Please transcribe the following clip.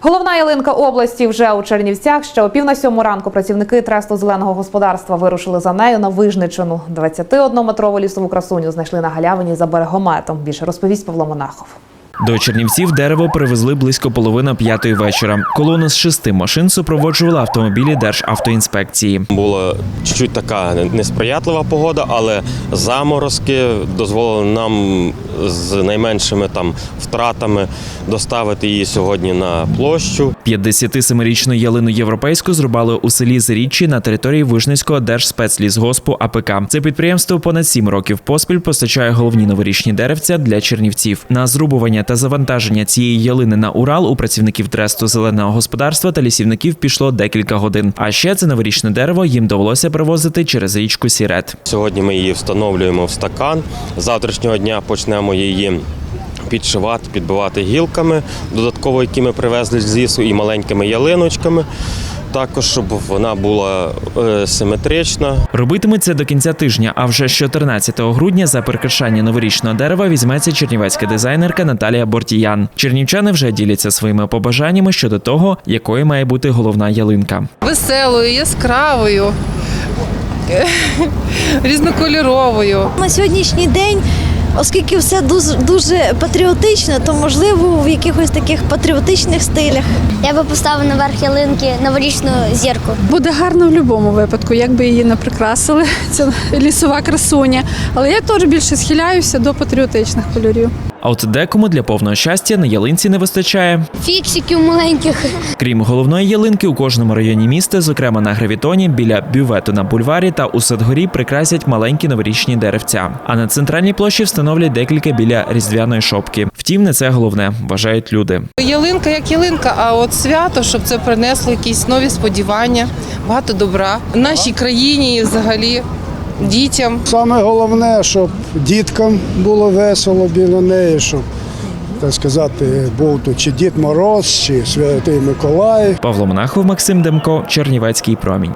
Головна ялинка області вже у Чернівцях. Ще о пів на сьому ранку працівники тресту зеленого господарства вирушили за нею на Вижничину. 21-метрову лісову красуню знайшли на галявині за берегометом. Більше розповість Павло Монахов. До Чернівців дерево привезли близько половини п'ятої вечора. Колона з шести машин супроводжувала автомобілі Державтоінспекції. Була чуть-чуть така несприятлива погода, але заморозки дозволили нам з найменшими там втратами доставити її сьогодні на площу. 57-річну ялину європейську зрубали у селі Заріччі на території Вижницького держспецлісгоспу АПК. Це підприємство понад сім років поспіль постачає головні новорічні деревця для чернівців. На зрубування та завантаження цієї ялини на Урал у працівників тресту зеленого господарства та лісівників пішло декілька годин. А ще це новорічне дерево їм довелося привозити через річку Сірет. Сьогодні ми її встановлюємо в стакан. Завтрашнього дня почнемо її. Підшивати, підбивати гілками, додатково, які ми привезли з лісу, і маленькими ялиночками. Також, щоб вона була е, симетрична, Робитимуть це до кінця тижня. А вже з 14 грудня за прикрашання новорічного дерева візьметься чернівецька дизайнерка Наталія Бортіян. Чернівчани вже діляться своїми побажаннями щодо того, якою має бути головна ялинка. веселою, яскравою, різнокольоровою. На сьогоднішній день, оскільки все дуже, дуже патріотично, то можливо в якихось таких патріотичних стилях. Я би поставив наверх ялинки новорічну зірку. Буде гарно в будь-якому випадку, як би її не прикрасили, ця лісова красуня. Але я теж більше схиляюся до патріотичних кольорів. А от декому для повного щастя на ялинці не вистачає. Фіксиків маленьких. Крім головної ялинки, у кожному районі міста, зокрема на гравітоні, біля бювету на бульварі та у Садгорі прикрасять маленькі новорічні деревця. А на центральній площі встановлять декілька біля різдвяної шопки. Втім, не це головне, вважають люди. Ялинка як ялинка, а от свято, щоб це принесло якісь нові сподівання, багато добра в нашій країні і взагалі дітям. Саме головне, щоб діткам було весело біля неї, щоб так сказати, був тут чи Дід Мороз, чи Святий Миколай. Павло Монахов, Максим Демко, Чернівецький промінь.